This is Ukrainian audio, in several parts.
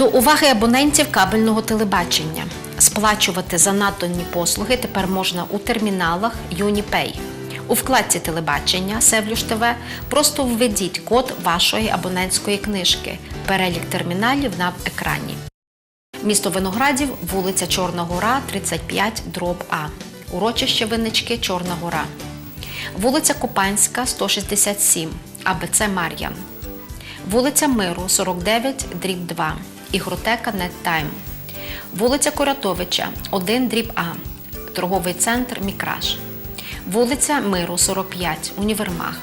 До уваги абонентів кабельного телебачення. Сплачувати за надані послуги тепер можна у терміналах UniPay. У вкладці телебачення Севлюш ТВ просто введіть код вашої абонентської книжки. Перелік терміналів на екрані. Місто Виноградів, вулиця Чорна Гора, 35, дроб А. Урочище Виннички, Чорна Гора. Вулиця Купанська, 167, АБЦ Мар'ян. Вулиця Миру, 49, дріб 2. Ігротека Неттайм. Вулиця Корятовича, 1, дріб А. Торговий центр Мікраж. Вулиця Миру, 45, Універмаг.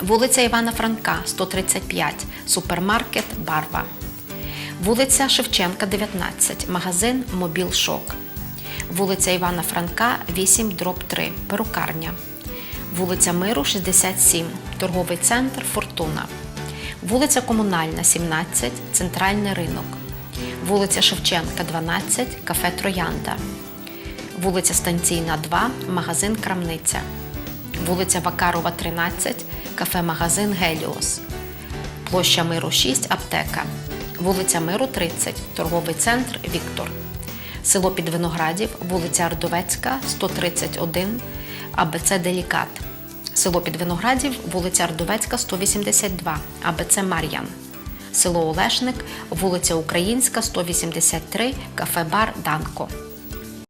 Вулиця Івана Франка, 135, супермаркет Барва. Вулиця Шевченка, 19, магазин Мобіл Шок. Вулиця Івана Франка, 8, дроб 3, перукарня. Вулиця Миру, 67, торговий центр Фортуна. Вулиця Комунальна, 17, центральний ринок. Вулиця Шевченка, 12, кафе Троянда. Вулиця Станційна, 2, магазин Крамниця. Вулиця Вакарова, 13, кафе-магазин Геліос. Площа Миру 6, аптека. Вулиця Миру 30, торговий центр Віктор. Село Підвиноградів, вулиця Ардовецька, 131, АБЦ Делікат. Село Підвиноградів, вулиця Ардовецька, 182, АБЦ Мар'ян. Село Олешник, вулиця Українська, 183, кафе-бар Данко.